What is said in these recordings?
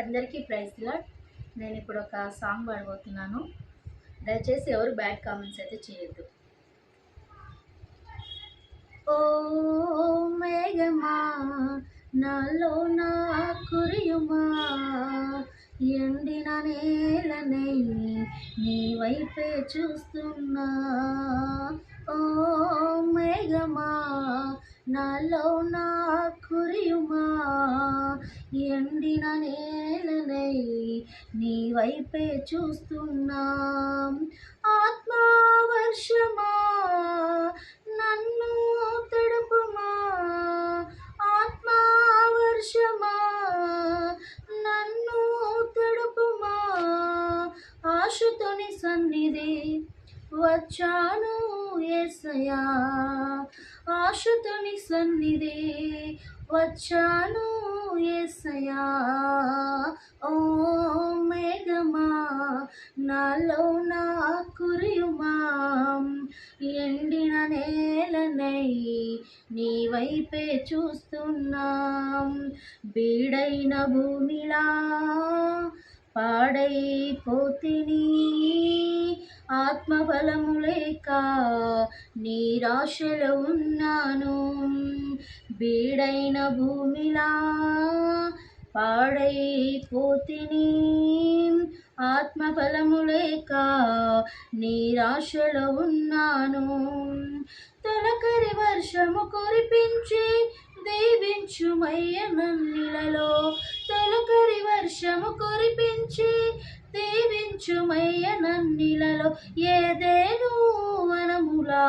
అందరికీ praise lord. నేను ఇప్పుడు ఒక సాంగ్ పాడబోతున్నాను. దయచేసి ఎవరు బ్యాడ్ కామెంట్స్ అయితే చేయొద్దు. ఓ మేఘమా నాలో నా కురియుమా ఎండిన నేలనై నీ వైపే చూస్తున్నా. ఓ మేఘమా నాలో నా కురియుమా ఎండిన నేలనై నీ వైపే చూస్తున్నాం. ఆత్మావర్షమా నన్ను తడుపుమా? ఆత్మావర్షమా నన్ను తడుపుమా? ఆశుతోని సన్నిధి వచ్చాను ఏసయా. ఆశుతోని సన్నిధి వచ్చాను ఏసయా ఓ మేఘమా నాలో నా కురియుమా? ఎండిన నేలనై నీ వైపే చూస్తున్నాం. బీడైన భూమిలా పాడైపోతిని. ఆత్మఫలము లేక నిరాశలో ఉన్నాను. బీడైన భూమిలా పాడైపోతిని. ఆత్మఫలము లేక నిరాశలో ఉన్నాను. తొలకరి వర్షము కురిపించి దీవించుమయ్య నన్నిలలో. తొలకరి వర్షము కురిపించి దీవించుమయ్య నన్నిలలో ఏదేను వనములా.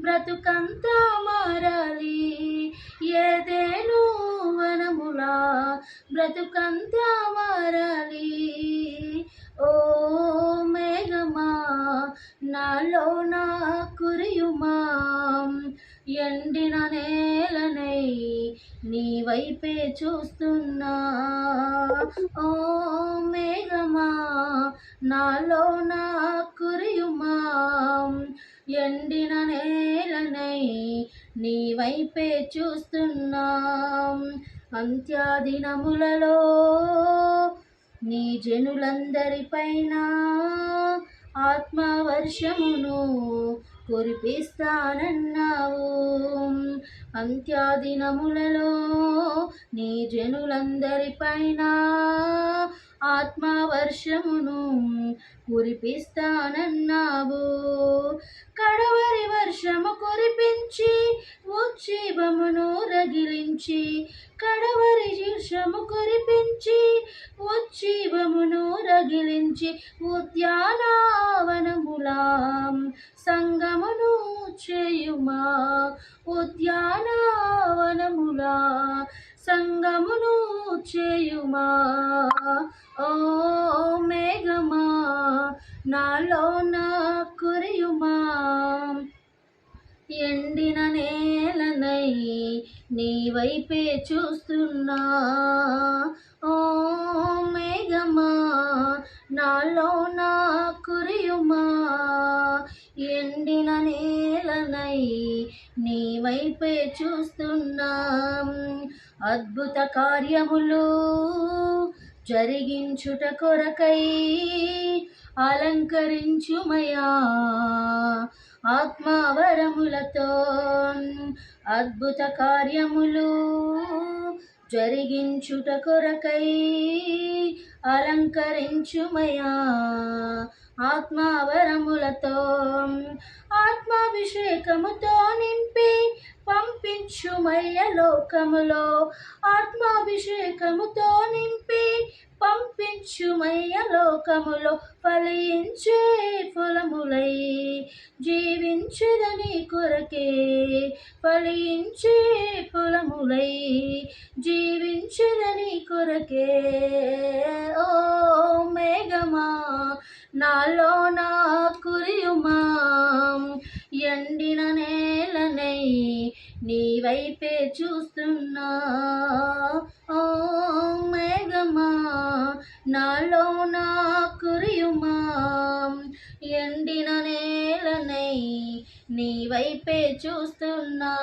బ్రతుకంతా మారాలి ఏదేను వనములా. బ్రతుకంతా మారాలి ఓ మేఘమా నాలో నా కురియుమా. ఎండిన నేలనై నీ వైపే చూస్తున్నా. ఓ మేఘమా నాలో నా కురియుమా ఎండిన నేలనై నీ వైపే చూస్తున్నా. అంత్యాదినములలో నీ జనులందరిపైన ఆత్మవర్షమును కురిపిస్తానన్నావు. అంత్యాదినములలో నీ జనులందరిపైన ఆత్మవర్షమును కురిపిస్తానన్నావు. కడవరి వర్షము కురిపించి ఉజ్జీవమును రగిలించి కడవరి వర్షము కురిపించి ఉజ్జీవమును రగిలించి ఉద్యానవనములా మా ఉద్యానవనములా సంగమును చేయుమా? ఓ మేఘమా నాలో నా కురియుమా? ఎండిన నే నేలనై నీ వైపే చూస్తున్నా. ఓ మేఘమా నాలో నా కురియుమా. ఎండిన నేలనై నీ వైపే చూస్తున్నా. అద్భుత కార్యములు జరిగించుట కొరకై అలంకరించుమయా. ఆత్మావరములతో అద్భుత కార్యములు జరిగించుట కొరకై అలంకరించుమయా. ఆత్మావరములతో ఆత్మాభిషేకముతో నింపి పంపించుమయ్య లోకములో. ఆత్మాభిషేకముతో నింపి పంపించుమయ్య లోకములో. ఫలించే ఫలములై జీవించదని కొరకే. ఫలించే ఫలములై జీవించదని కొరకే. ఓ మేఘమా నాలో నా కురియుమా. ఎండిన నేలనై నీ వైపే చూస్తున్నా. ఓ మేఘమా నాలో నా కురియుమా. ఎండిన నేలనై నీ వైపే చూస్తున్నా.